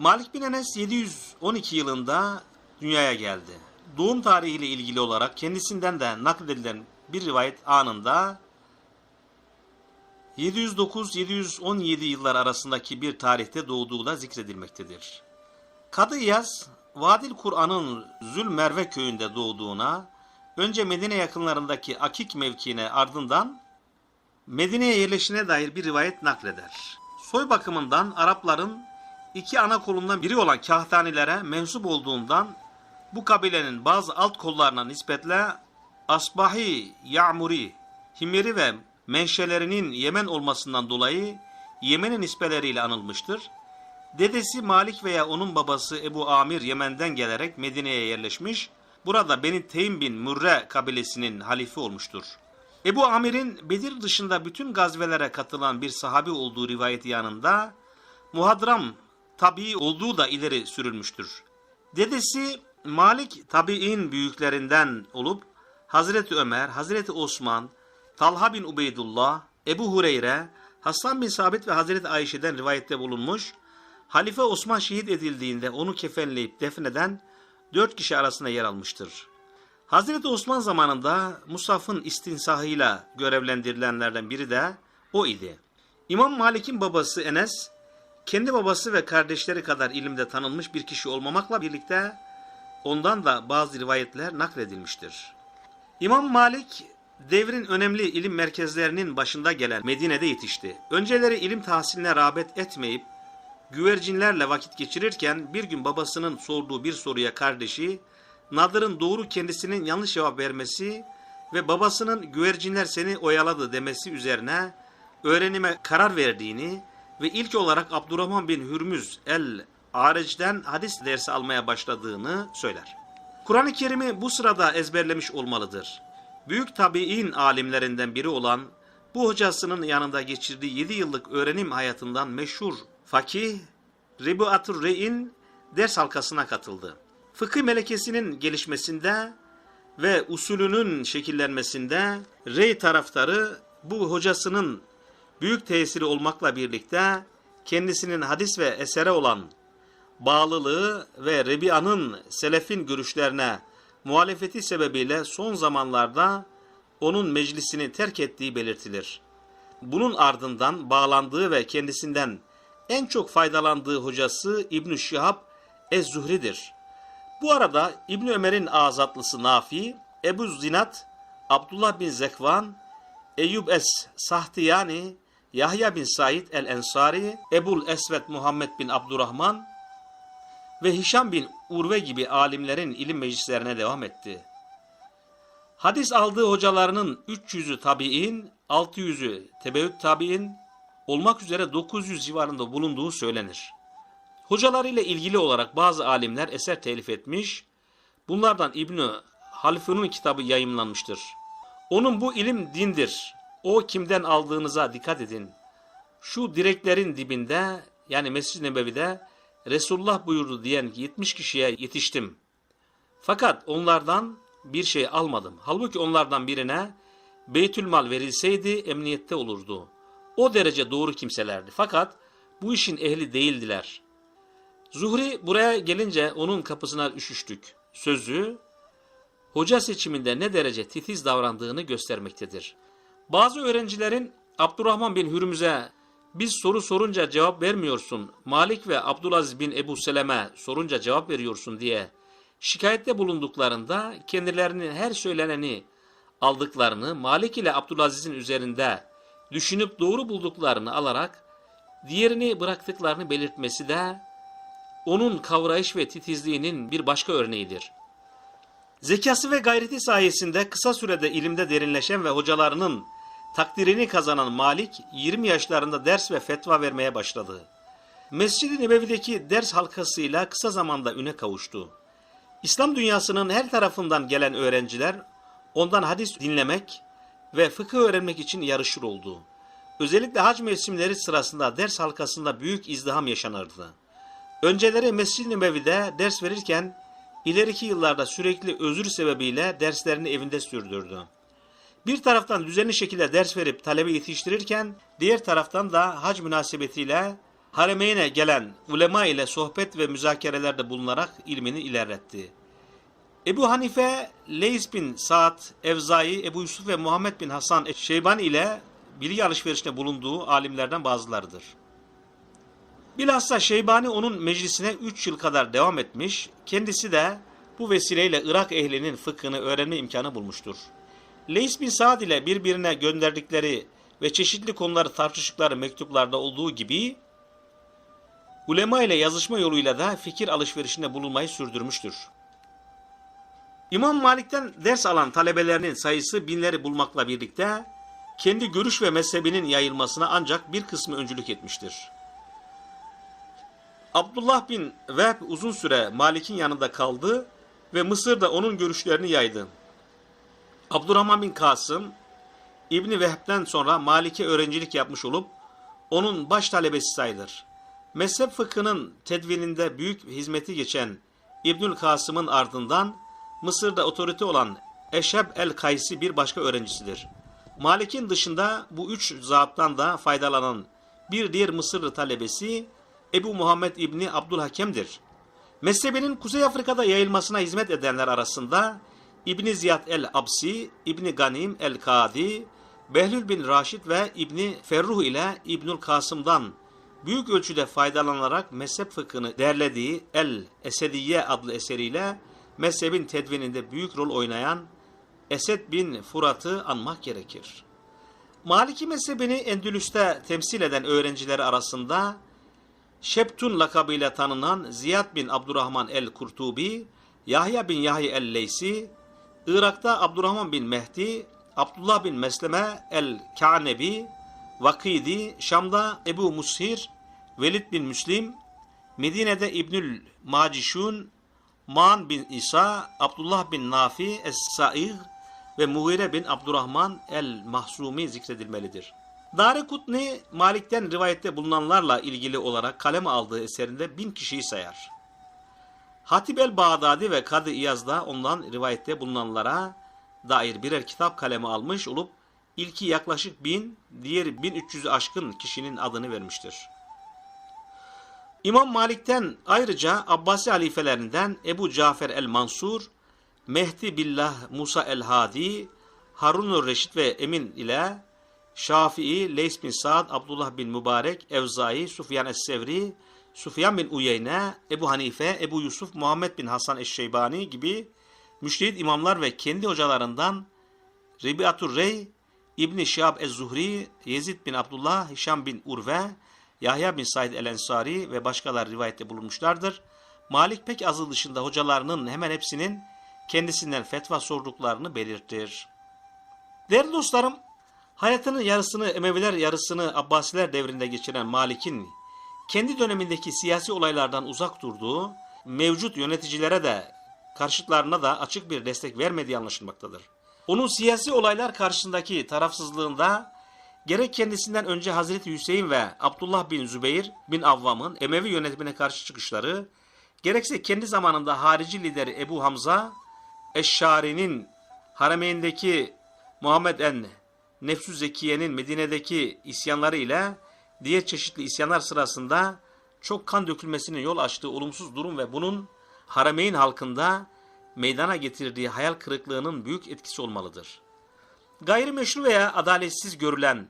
Malik bin Enes 712 yılında dünyaya geldi. Doğum tarihiyle ilgili olarak kendisinden de nakledilen bir rivayet anında 709-717 yıllar arasındaki bir tarihte doğduğu da zikredilmektedir. Kadı İyaz, Vadil Kur'an'ın Zülmerve köyünde doğduğuna, önce Medine yakınlarındaki Akik mevkiine ardından Medine'ye yerleşine dair bir rivayet nakleder. Soy bakımından Arapların iki ana kolundan biri olan kahtanilere mensup olduğundan bu kabilenin bazı alt kollarına nispetle Asbahi, Ya'muri, Himyeri ve menşelerinin Yemen olmasından dolayı Yemen'in nispeleriyle anılmıştır. Dedesi Malik veya onun babası Ebu Amir Yemen'den gelerek Medine'ye yerleşmiş. Burada Beni Teym bin Mürre kabilesinin halifi olmuştur. Ebu Amir'in Bedir dışında bütün gazvelere katılan bir sahabi olduğu rivayeti yanında muhadram tabii olduğu da ileri sürülmüştür. Dedesi Malik tabi'in büyüklerinden olup Hazreti Ömer, Hazreti Osman, Talha bin Ubeydullah, Ebu Hureyre, Hasan bin Sabit ve Hazreti Ayşe'den rivayette bulunmuş. Halife Osman şehit edildiğinde onu kefenleyip defneden dört kişi arasında yer almıştır. Hazreti Osman zamanında Musaf'ın istinsahıyla görevlendirilenlerden biri de o idi. İmam Malik'in babası Enes, kendi babası ve kardeşleri kadar ilimde tanınmış bir kişi olmamakla birlikte ondan da bazı rivayetler nakledilmiştir. İmam Malik devrin önemli ilim merkezlerinin başında gelen Medine'de yetişti. Önceleri ilim tahsiline rağbet etmeyip güvercinlerle vakit geçirirken bir gün babasının sorduğu bir soruya kardeşi Nadır'ın doğru kendisinin yanlış cevap vermesi ve babasının güvercinler seni oyaladı demesi üzerine öğrenime karar verdiğini ve ilk olarak Abdurrahman bin Hürmüz el Arec'den hadis dersi almaya başladığını söyler. Kur'an-ı Kerim'i bu sırada ezberlemiş olmalıdır. Büyük tabi'in alimlerinden biri olan bu hocasının yanında geçirdiği 7 yıllık öğrenim hayatından meşhur fakih Ribuatur Re'in ders halkasına katıldı. Fıkıh melekesinin gelişmesinde ve usulünün şekillenmesinde Rey taraftarı bu hocasının büyük tesiri olmakla birlikte kendisinin hadis ve esere olan bağlılığı ve Rebia'nın selefin görüşlerine muhalefeti sebebiyle son zamanlarda onun meclisini terk ettiği belirtilir. Bunun ardından bağlandığı ve kendisinden en çok faydalandığı hocası İbn-i Şihab Ez-Zuhri'dir. Bu arada İbn Ömer'in azatlısı Nafi, Ebu Zinat, Abdullah bin Zekvan, Eyyub es Sahtiyani, Yahya bin Said el-Ensari, Ebul Esvet Muhammed bin Abdurrahman ve Hişam bin Urve gibi alimlerin ilim meclislerine devam etti. Hadis aldığı hocalarının 300'ü tabi'in, 600'ü tebeüt tabi'in olmak üzere 900 civarında bulunduğu söylenir. Hocalarıyla ilgili olarak bazı alimler eser telif etmiş. Bunlardan İbni Halifun'un kitabı yayımlanmıştır. Onun bu ilim dindir. O kimden aldığınıza dikkat edin. Şu direklerin dibinde yani Mescid-i Nebevi'de Resulullah buyurdu diyen 70 kişiye yetiştim. Fakat onlardan bir şey almadım. Halbuki onlardan birine Beytülmal verilseydi emniyette olurdu. O derece doğru kimselerdi. Fakat bu işin ehli değildiler. Zuhri buraya gelince onun kapısına üşüştük. Sözü hoca seçiminde ne derece titiz davrandığını göstermektedir. Bazı öğrencilerin Abdurrahman bin Hürmüz'e biz soru sorunca cevap vermiyorsun, Malik ve Abdülaziz bin Ebu Seleme sorunca cevap veriyorsun diye şikayette bulunduklarında kendilerinin her söyleneni aldıklarını Malik ile Abdülaziz'in üzerinde düşünüp doğru bulduklarını alarak diğerini bıraktıklarını belirtmesi de onun kavrayış ve titizliğinin bir başka örneğidir. Zekası ve gayreti sayesinde kısa sürede ilimde derinleşen ve hocalarının takdirini kazanan Malik 20 yaşlarında ders ve fetva vermeye başladı. Mescid-i Nebevi'deki ders halkasıyla kısa zamanda üne kavuştu. İslam dünyasının her tarafından gelen öğrenciler ondan hadis dinlemek ve fıkıh öğrenmek için yarışır oldu. Özellikle hac mevsimleri sırasında ders halkasında büyük izdiham yaşanırdı. Önceleri Mescid-i Nebevi'de ders verirken ileriki yıllarda sürekli özür sebebiyle derslerini evinde sürdürdü. Bir taraftan düzenli şekilde ders verip talebe yetiştirirken diğer taraftan da hac münasebetiyle Haremeyne gelen ulema ile sohbet ve müzakerelerde bulunarak ilmini ilerletti. Ebu Hanife, Leys bin Sa'd, Evzai, Ebu Yusuf ve Muhammed bin Hasan Şeybani ile bilgi alışverişinde bulunduğu alimlerden bazılarıdır. Bilhassa Şeybani onun meclisine 3 yıl kadar devam etmiş, kendisi de bu vesileyle Irak ehlinin fıkhını öğrenme imkanı bulmuştur. Leys bin Sa'd ile birbirine gönderdikleri ve çeşitli konuları tartıştıkları mektuplarda olduğu gibi, ulema ile yazışma yoluyla da fikir alışverişinde bulunmayı sürdürmüştür. İmam Malik'ten ders alan talebelerinin sayısı binleri bulmakla birlikte, kendi görüş ve mezhebinin yayılmasına ancak bir kısmı öncülük etmiştir. Abdullah bin Vehb uzun süre Malik'in yanında kaldı ve Mısır'da onun görüşlerini yaydı. Abdurrahman bin Kasım, İbni Vehb'den sonra Malik'e öğrencilik yapmış olup onun baş talebesi sayılır. Mezhep fıkhının tedvininde büyük hizmeti geçen İbnül Kasım'ın ardından Mısır'da otorite olan Eşeb el-Kaysi bir başka öğrencisidir. Malik'in dışında bu üç zattan da faydalanan bir diğer Mısırlı talebesi Ebu Muhammed İbni Abdülhakem'dir. Mezhebinin Kuzey Afrika'da yayılmasına hizmet edenler arasında İbni Ziyad el-Absi, İbni Ganim el-Kadi, Behlül bin Raşid ve İbni Ferruh ile İbnül Kasım'dan büyük ölçüde faydalanarak mezhep fıkhını derlediği El-Esediye adlı eseriyle mezhebin tedvininde büyük rol oynayan Esed bin Furat'ı anmak gerekir. Maliki mezhebini Endülüs'te temsil eden öğrencileri arasında Şebtun lakabıyla tanınan Ziyad bin Abdurrahman el-Kurtubi, Yahya bin Yahya el-Leysi, Irak'ta Abdurrahman bin Mehdi, Abdullah bin Mesleme el-Ka'nebi, Vakidi, Şam'da Ebu Mushir, Velid bin Müslim, Medine'de İbnül Macişun, Man bin İsa, Abdullah bin Nafi es-Sa'ig ve Muhire bin Abdurrahman el-Mahsumi zikredilmelidir. Dari Kutni, Malik'ten rivayette bulunanlarla ilgili olarak kaleme aldığı eserinde bin kişiyi sayar. Hatib el-Bağdadi ve Kadı İyaz da ondan rivayette bulunanlara dair birer kitap kaleme almış olup ilki yaklaşık bin, diğeri 1300'ü aşkın kişinin adını vermiştir. İmam Malik'ten ayrıca Abbasi halifelerinden Ebu Cafer el-Mansur, Mehdi Billah Musa el-Hadi, Harun Reşit ve Emin ile Şafii, Leys bin Sa'd, Abdullah bin Mübarek, Evzai, Sufyan es-Sevri, Sufyan bin Uyeyne, Ebu Hanife, Ebu Yusuf, Muhammed bin Hasan eş-Şeybani gibi müştehit imamlar ve kendi hocalarından Ribiatur Rey, İbni Şihab ez-Zuhri, Yezid bin Abdullah, Hişam bin Urve, Yahya bin Said el-Ensari ve başkaları rivayette bulunmuşlardır. Malik pek azı dışında hocalarının hemen hepsinin kendisinden fetva sorduklarını belirtir. Değerli dostlarım, hayatının yarısını Emeviler yarısını Abbasiler devrinde geçiren Malik'in kendi dönemindeki siyasi olaylardan uzak durduğu, mevcut yöneticilere de karşıtlarına da açık bir destek vermediği anlaşılmaktadır. Onun siyasi olaylar karşısındaki tarafsızlığında gerek kendisinden önce Hazreti Hüseyin ve Abdullah bin Zübeyir bin Avvam'ın Emevi yönetimine karşı çıkışları, gerekse kendi zamanında harici lideri Ebu Hamza, Eşşari'nin haremeyindeki Muhammed en Nefsü Zekiye'nin Medine'deki isyanları ile diğer çeşitli isyanlar sırasında çok kan dökülmesine yol açtığı olumsuz durum ve bunun Harameyn halkında meydana getirdiği hayal kırıklığının büyük etkisi olmalıdır. Gayrimeşru veya adaletsiz görülen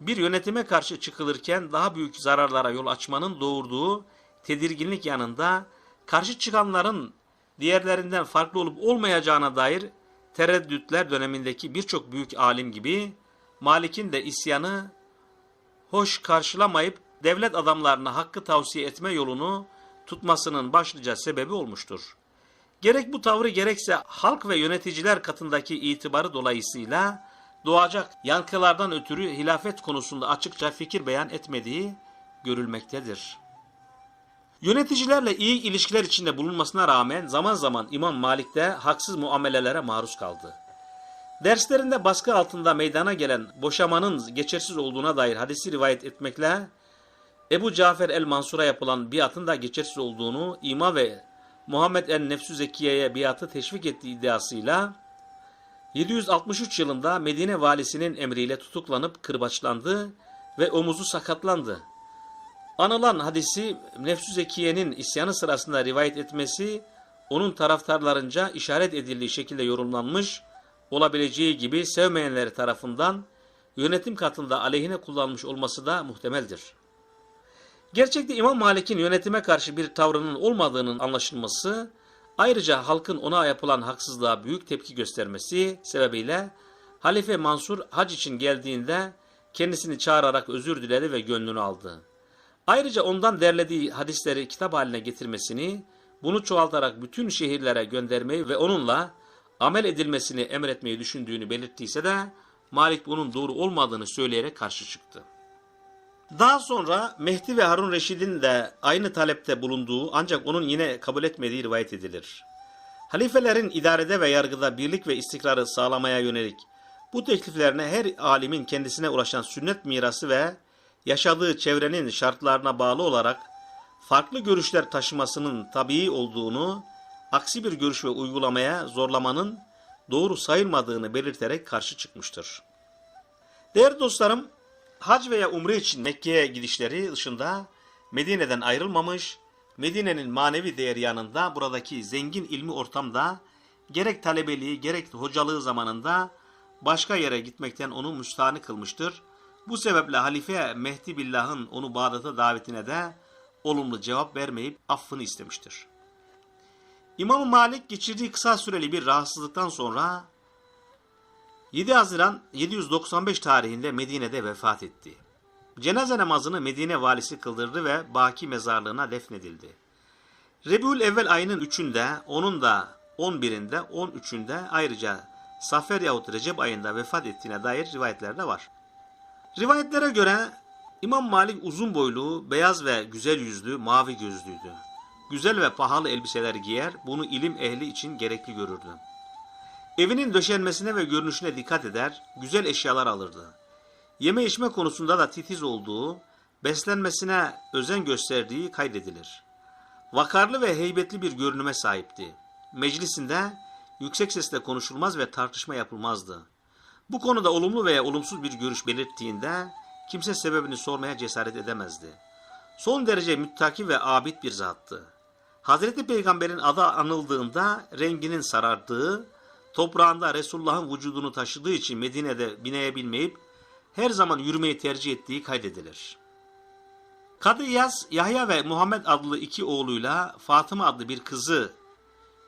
bir yönetime karşı çıkılırken daha büyük zararlara yol açmanın doğurduğu tedirginlik yanında karşı çıkanların diğerlerinden farklı olup olmayacağına dair tereddütler dönemindeki birçok büyük alim gibi Malik'in de isyanı hoş karşılamayıp devlet adamlarına hakkı tavsiye etme yolunu tutmasının başlıca sebebi olmuştur. Gerek bu tavrı gerekse halk ve yöneticiler katındaki itibarı dolayısıyla doğacak yankılardan ötürü hilafet konusunda açıkça fikir beyan etmediği görülmektedir. Yöneticilerle iyi ilişkiler içinde bulunmasına rağmen zaman zaman İmam Malik de haksız muamelelere maruz kaldı. Derslerinde baskı altında meydana gelen boşamanın geçersiz olduğuna dair hadisi rivayet etmekle Ebu Cafer el-Mansur'a yapılan biatın da geçersiz olduğunu ima ve Muhammed el-Nefsü Zekiye'ye biatı teşvik ettiği iddiasıyla 763 yılında Medine valisinin emriyle tutuklanıp kırbaçlandı ve omuzu sakatlandı. Anılan hadisi Nefsü Zekiye'nin isyanı sırasında rivayet etmesi onun taraftarlarınca işaret edildiği şekilde yorumlanmış olabileceği gibi sevmeyenleri tarafından yönetim katında aleyhine kullanmış olması da muhtemeldir. Gerçekte İmam Malik'in yönetime karşı bir tavrının olmadığının anlaşılması, ayrıca halkın ona yapılan haksızlığa büyük tepki göstermesi sebebiyle Halife Mansur hac için geldiğinde kendisini çağırarak özür diledi ve gönlünü aldı. Ayrıca ondan derlediği hadisleri kitap haline getirmesini, bunu çoğaltarak bütün şehirlere göndermeyi ve onunla amel edilmesini emretmeyi düşündüğünü belirttiyse de Malik bunun doğru olmadığını söyleyerek karşı çıktı. Daha sonra Mehdi ve Harun Reşid'in de aynı talepte bulunduğu ancak onun yine kabul etmediği rivayet edilir. Halifelerin idarede ve yargıda birlik ve istikrarı sağlamaya yönelik bu tekliflerine her alimin kendisine ulaşan sünnet mirası ve yaşadığı çevrenin şartlarına bağlı olarak farklı görüşler taşımasının tabii olduğunu, aksi bir görüş ve uygulamaya zorlamanın doğru sayılmadığını belirterek karşı çıkmıştır. Değerli dostlarım, hac veya umre için Mekke'ye gidişleri dışında Medine'den ayrılmamış, Medine'nin manevi değeri yanında buradaki zengin ilmi ortamda gerek talebeliği gerek hocalığı zamanında başka yere gitmekten onu müstahni kılmıştır. Bu sebeple Halife Mehdi Billah'ın onu Bağdat'a davetine de olumlu cevap vermeyip affını istemiştir. İmam Malik geçirdiği kısa süreli bir rahatsızlıktan sonra 7 Haziran 795 tarihinde Medine'de vefat etti. Cenaze namazını Medine valisi kıldırdı ve Baki mezarlığına defnedildi. Rebiül Evvel ayının 3'ünde, onun da 11'inde, 13'ünde ayrıca Safer yahut Recep ayında vefat ettiğine dair rivayetler de var. Rivayetlere göre İmam Malik uzun boylu, beyaz ve güzel yüzlü, mavi gözlüydü. Güzel ve pahalı elbiseler giyer, bunu ilim ehli için gerekli görürdü. Evinin döşenmesine ve görünüşüne dikkat eder, güzel eşyalar alırdı. Yeme içme konusunda da titiz olduğu, beslenmesine özen gösterdiği kaydedilir. Vakarlı ve heybetli bir görünüme sahipti. Meclisinde yüksek sesle konuşulmaz ve tartışma yapılmazdı. Bu konuda olumlu veya olumsuz bir görüş belirttiğinde kimse sebebini sormaya cesaret edemezdi. Son derece müttaki ve abid bir zattı. Hazreti Peygamber'in adı anıldığında renginin sarardığı, toprağında Resulullah'ın vücudunu taşıdığı için Medine'de bineyebilmeyip her zaman yürümeyi tercih ettiği kaydedilir. Kadı İyaz, Yahya ve Muhammed adlı iki oğluyla Fatıma adlı bir kızı,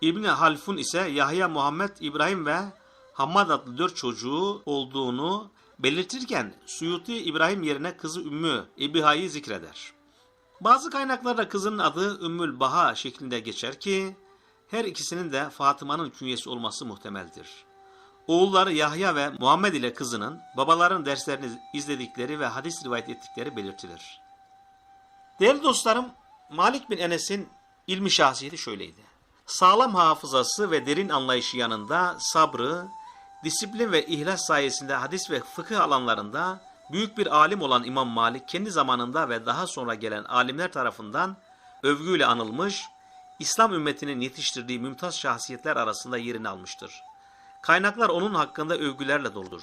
İbni Halfun ise Yahya, Muhammed, İbrahim ve Hammad adlı dört çocuğu olduğunu belirtirken Suyuti İbrahim yerine kızı Ümmü İbiha'yı zikreder. Bazı kaynaklarda kızının adı Ümmül Baha şeklinde geçer ki her ikisinin de Fatıma'nın künyesi olması muhtemeldir. Oğulları Yahya ve Muhammed ile kızının babaların derslerini izledikleri ve hadis rivayet ettikleri belirtilir. Değerli dostlarım, Malik bin Enes'in ilmi şahsiyeti şöyleydi. Sağlam hafızası ve derin anlayışı yanında sabrı, disiplin ve ihlas sayesinde hadis ve fıkıh alanlarında büyük bir alim olan İmam Malik kendi zamanında ve daha sonra gelen alimler tarafından övgüyle anılmış, İslam ümmetinin yetiştirdiği mümtaz şahsiyetler arasında yerini almıştır. Kaynaklar onun hakkında övgülerle doludur.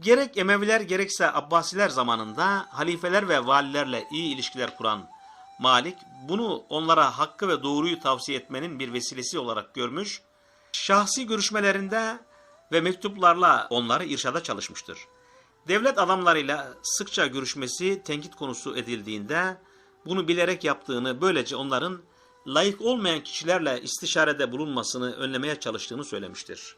Gerek Emeviler gerekse Abbasiler zamanında halifeler ve valilerle iyi ilişkiler kuran Malik bunu onlara hakkı ve doğruyu tavsiye etmenin bir vesilesi olarak görmüş, şahsi görüşmelerinde ve mektuplarla onları irşada çalışmıştır. Devlet adamlarıyla sıkça görüşmesi tenkit konusu edildiğinde bunu bilerek yaptığını böylece onların layık olmayan kişilerle istişarede bulunmasını önlemeye çalıştığını söylemiştir.